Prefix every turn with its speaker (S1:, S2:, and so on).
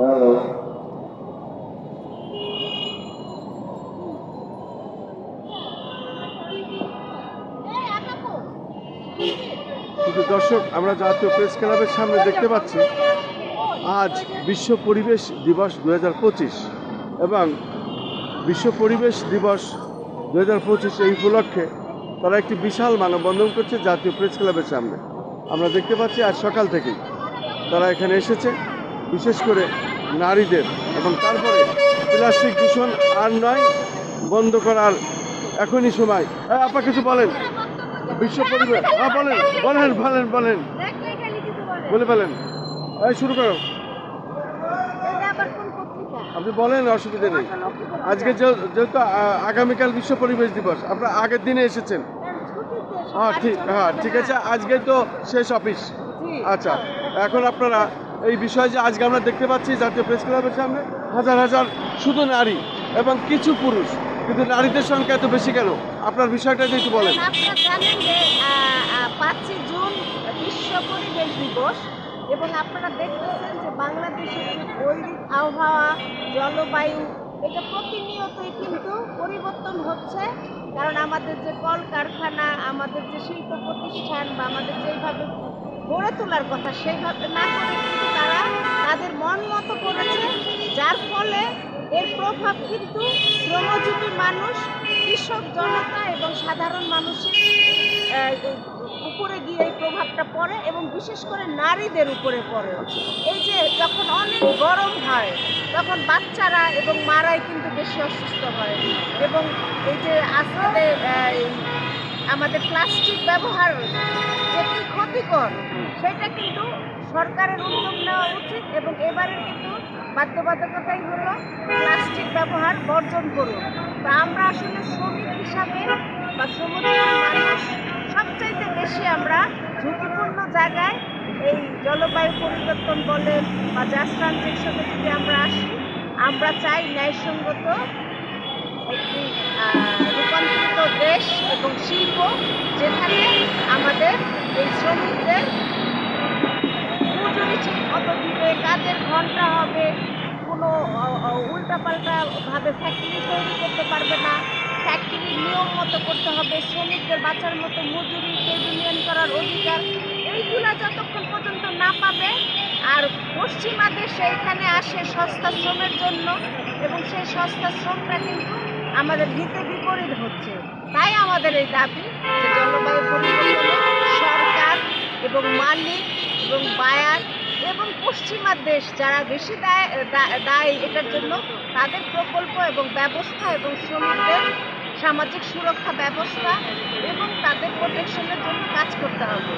S1: কিন্তু দর্শক, আমরা জাতীয় প্রেস ক্লাবের সামনে দেখতে পাচ্ছি, আজ বিশ্ব পরিবেশ দিবস দু হাজার পঁচিশ এবং বিশ্ব পরিবেশ দিবস দু হাজার পঁচিশ এই উপলক্ষে তারা একটি বিশাল মানববন্ধন করছে জাতীয় প্রেস ক্লাবের সামনে। আমরা দেখতে পাচ্ছি আজ সকাল থেকেই তারা এখানে এসেছে, বিশেষ করে নারীদের এবং তারপরে প্লাস্টিক দূষণ আর নয় বন্ধ করার এখনই সময়। হ্যাঁ আপা কিছু বলেন। বিশ্ব পরিবেশ হ্যাঁ বলেন বলেন বলেন বলেন। বলে ফেলেন। এই শুরু করো। আপনি বলেন অসুবিধা নেই। আজকে যে- যেহেতু আগামীকাল বিশ্ব পরিবেশ দিবস আপনারা আগের দিনে এসেছেন। হ্যাঁ ঠিক হ্যাঁ ঠিক আছে। আজকে তো শেষ অফিস। আচ্ছা এখন আপনারা এই বিষয়ে যে আজকে আমরা দেখতে পাচ্ছি জাতীয় প্রেস ক্লাবের সামনে হাজার হাজার শুধু নারী এবং কিছু পুরুষ। কিন্তু নারীদের সংখ্যা এত বেশি কেন? আপনার বিষয়টা যদি একটু বলেন।
S2: আপনারা পাঁচই জুন বিশ্ব পরিবেশ দিবস এবং আপনারা দেখতেছেন যে বাংলাদেশের যে বৈরিক আবহাওয়া, জলবায়ু, এটা প্রতিনিয়তই কিন্তু পরিবর্তন হচ্ছে। কারণ আমাদের যে কলকারখানা, আমাদের যে শিল্প প্রতিষ্ঠান বা আমাদের যেভাবে গড়ে তোলার কথা। সেইভাবে না করে কিন্তু তারা তাদের মন মতো করেছে, যার ফলে এর প্রভাব কিন্তু শ্রমজীবী মানুষ, কৃষক জনতা এবং সাধারণ মানুষের উপরে গিয়ে এই প্রভাবটা পড়ে এবং বিশেষ করে নারীদের উপরে পড়ে। এই যে যখন অনেক গরম হয়, তখন বাচ্চারা এবং মারাই কিন্তু বেশি অসুস্থ হয়। এবং এই যে আস্তে আমাদের প্লাস্টিক ব্যবহার যেটি ক্ষতিকর সেটা কিন্তু সরকারের উদ্যোগ নেওয়া উচিত এবং এবারে কিন্তু বাধ্যবাধকতাই হলো প্লাস্টিক ব্যবহার বর্জন করুন। তো আমরা আসলে শ্রমিক হিসাবে বা শ্রমজীবী মানুষ সবচাইতে বেশি আমরা ঝুঁকিপূর্ণ জায়গায় এই জলবায়ু পরিবর্তন বলেন বা জাস্ট ট্রানজেকশনে যদি আমরা আসি। আমরা চাই ন্যায়সঙ্গত একটি রূপান্তরিত দেশ এবং শিল্প যেখানে আমাদের এই শ্রমিকদের মজুরি ঠিক মতো দিবে কাজের ঘণ্টা হবে, কোনো উল্টাপাল্টা ভাবে ফ্যাক্টরি তৈরি করতে পারবে না। ফ্যাক্টরির নিয়ম মতো করতে হবে, শ্রমিকদের বাঁচার মতো মজুরি টেবিলিয়ন করার অধিকার, এইগুলা যতক্ষণ পর্যন্ত না পাবে, আর পশ্চিমা দেশে এখানে আসে সস্তা শ্রমের জন্য, এবং সেই সস্তা শ্রমটা কিন্তু আমাদের হিতে বিপরীত হচ্ছে। তাই আমাদের এই দাবি যে জলবায়ু পরিবর্তনে সরকার এবং মালিক এবং বায়ার এবং পশ্চিমা দেশ যারা বেশি দায় দায় এটার জন্য তাদের প্রকল্প এবং ব্যবস্থা এবং শ্রমিকদের সামাজিক সুরক্ষা ব্যবস্থা এবং তাদের প্রোটেকশনের জন্য কাজ করতে হবে।